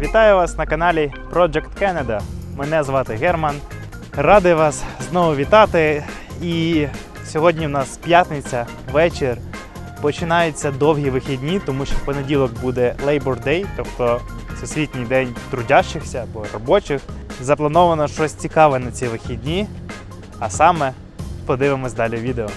Вітаю вас на каналі Project Canada. Мене звати Герман. Радий вас знову вітати. І сьогодні в нас п'ятниця, вечір. Починаються довгі вихідні, тому що в понеділок буде Labor Day, тобто Всесвітній день трудящихся або робочих. Заплановано щось цікаве на ці вихідні, а саме подивимось далі відео.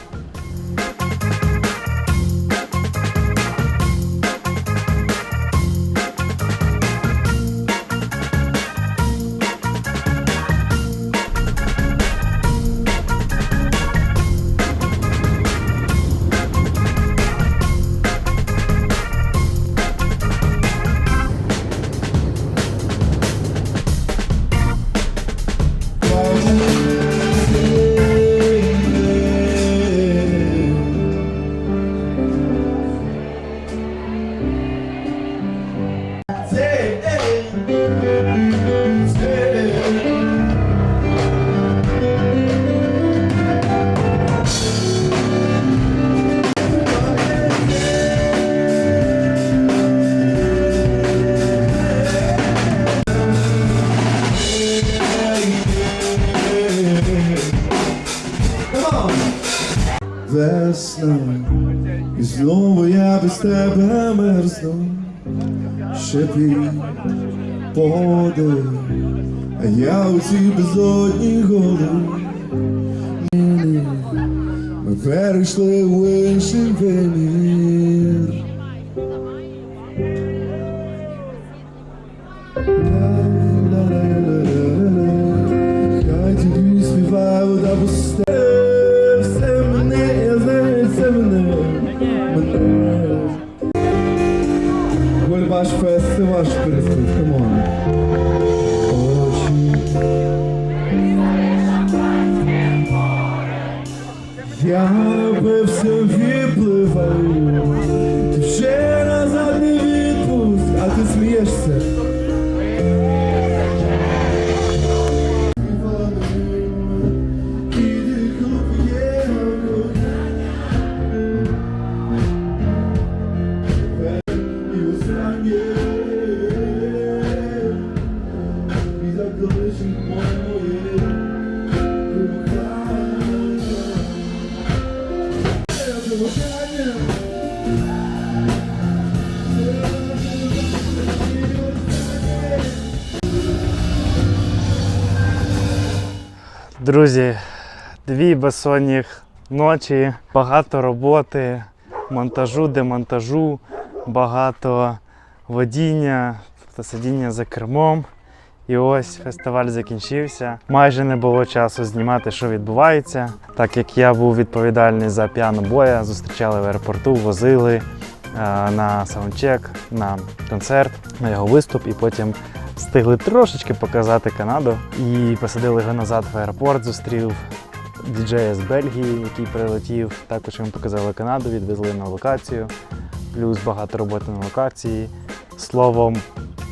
Весна, і знову я без тебе мерзну, шепі подих, а я у цій безодній. Ні-ні, Ми перейшли в інший вимір. Хай тобі співає вода пусте, ваш переспит, камон. Очі. Я напився, відпливаю, ти Друзі, дві безсонних ночі, багато роботи, монтажу, демонтажу, багато водіння та сидіння за кермом. І ось фестиваль закінчився. Майже не було часу знімати, що відбувається. Так як я був відповідальний за піано боя, зустрічали в аеропорту, возили е, на саундчек, на концерт, на його виступ, і потім встигли трошечки показати Канаду. І посадили його назад в аеропорт, зустрів діджея з Бельгії, який прилетів. Також йому показали Канаду, відвезли на локацію. Плюс багато роботи на локації. Словом,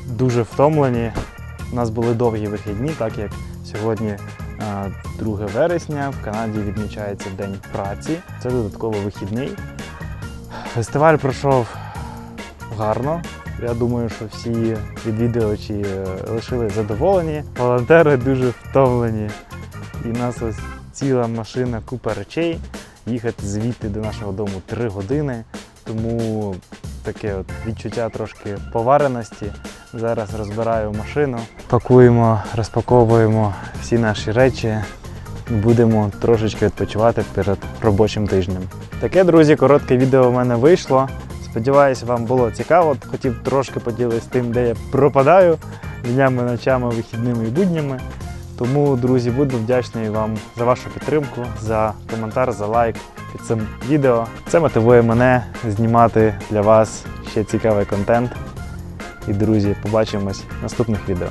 дуже втомлені. У нас були довгі вихідні, так як сьогодні е, 2 вересня в Канаді відмічається День праці. Це додатково вихідний. Фестиваль пройшов гарно. Я думаю, що всі відвідувачі е, лишили задоволені. Волонтери дуже втомлені. І у нас ось ціла машина, купа речей. Їхати звідти до нашого дому 3 години. Тому таке от відчуття трошки повареності. Зараз розбираю машину, пакуємо, розпаковуємо всі наші речі. Будемо трошечки відпочивати перед робочим тижнем. Таке, друзі, коротке відео в мене вийшло. Сподіваюся, вам було цікаво. Хотів трошки поділитися тим, де я пропадаю днями, ночами, вихідними і буднями. Тому, друзі, буду вдячний вам за вашу підтримку, за коментар, за лайк під цим відео. Це мотивує мене знімати для вас ще цікавий контент. І, друзі, побачимось в наступних відео.